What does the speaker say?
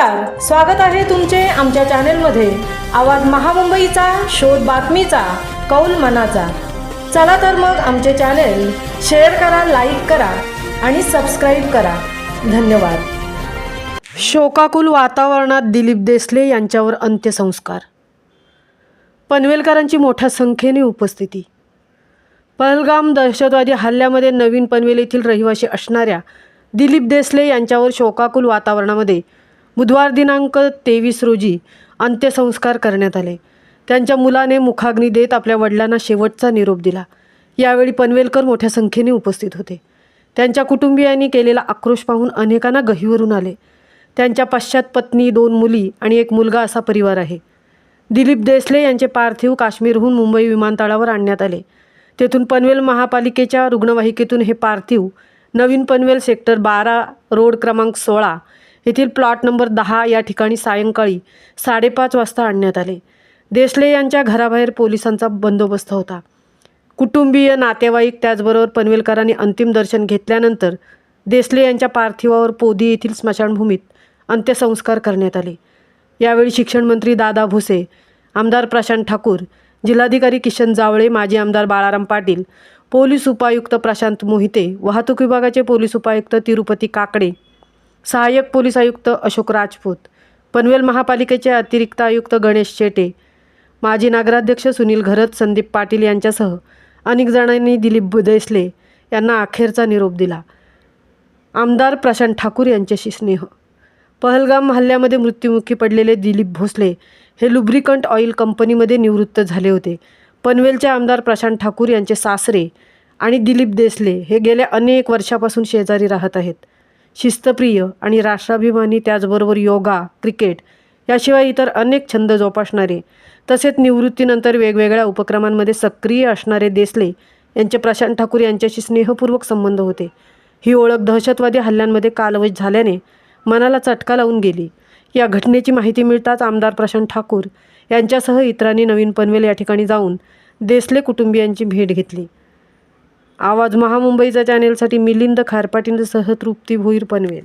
नमस्कार स्वागत आहे तुमचे आमच्या चॅनेलमध्ये. आवाज महामुंबईचा शोध बातमीचा कौल मनाचा. चला तर मग आमचे चॅनेल शेअर करा लाईक करा आणि सबस्क्राईब करा. धन्यवाद. शोकाकुल वातावरणात दिलीप देसले यांच्यावर अंत्यसंस्कार. पनवेलकरांची मोठ्या संख्येने उपस्थिती. पहलगाम दहशतवादी हल्ल्यामध्ये नवीन पनवेल येथील रहिवासी असणाऱ्या दिलीप देसले यांच्यावर शोकाकुल वातावरणामध्ये बुधवार दिनांक तेवीस रोजी अंत्यसंस्कार करण्यात आले. त्यांच्या मुलाने मुखाग्नी देत आपल्या वडिलांना शेवटचा निरोप दिला. यावेळी पनवेलकर मोठ्या संख्येने उपस्थित होते. त्यांच्या कुटुंबियांनी केलेला आक्रोश पाहून अनेकांना गहीवरून आले. त्यांच्या पश्चात पत्नी दोन मुली आणि एक मुलगा असा परिवार आहे. दिलीप देसले यांचे पार्थिव काश्मीरहून मुंबई विमानतळावर आणण्यात आले. तेथून पनवेल महापालिकेच्या रुग्णवाहिकेतून हे पार्थिव नवीन पनवेल सेक्टर बारा रोड क्रमांक सोळा येथील प्लॉट नंबर दहा या ठिकाणी सायंकाळी साडेपाच वाजता आणण्यात आले. देसले यांच्या घराबाहेर पोलिसांचा बंदोबस्त होता. कुटुंबीय नातेवाईक त्याचबरोबर पनवेलकरांनी अंतिम दर्शन घेतल्यानंतर देसले यांच्या पार्थिवावर पोदी येथील स्मशानभूमीत अंत्यसंस्कार करण्यात आले. यावेळी शिक्षणमंत्री दादा भुसे आमदार प्रशांत ठाकूर जिल्हाधिकारी किशन जावळे माजी आमदार बाळाराम पाटील पोलीस उपायुक्त प्रशांत मोहिते वाहतूक विभागाचे पोलीस उपायुक्त तिरुपती काकडे सहाय्यक पोलीस आयुक्त अशोक राजपूत पनवेल महापालिकेचे अतिरिक्त आयुक्त गणेश शेटे माजी नगराध्यक्ष सुनील घरत संदीप पाटील यांच्यासह अनेक जणांनी दिलीप देसले यांना अखेरचा निरोप दिला. आमदार प्रशांत ठाकूर यांच्याशी स्नेह. पहलगाम हल्ल्यामध्ये मृत्युमुखी पडलेले दिलीप भोसले हे लुब्रिकंट ऑइल कंपनीमध्ये निवृत्त झाले होते. पनवेलचे आमदार प्रशांत ठाकूर यांचे सासरे आणि दिलीप देसले हे गेल्या अनेक वर्षापासून शेजारी राहत आहेत. शिस्तप्रिय आणि राष्ट्राभिमानी त्याचबरोबर योगा क्रिकेट याशिवाय इतर अनेक छंद जोपासणारे तसेच निवृत्तीनंतर वेगवेगळ्या उपक्रमांमध्ये सक्रिय असणारे देसले यांचे प्रशांत ठाकूर यांच्याशी स्नेहपूर्वक संबंध होते. ही ओळख दहशतवादी हल्ल्यांमध्ये कालवश झाल्याने मनाला चटका लावून गेली. या घटनेची माहिती मिळताच आमदार प्रशांत ठाकूर यांच्यासह इतरांनी नवीन पनवेल या ठिकाणी जाऊन देसले कुटुंबियांची भेट घेतली. आवाज महामुंबईचा चॅनेलसाठी मिलिंद खारपाटींसह तृप्ती भोईर पनवेल.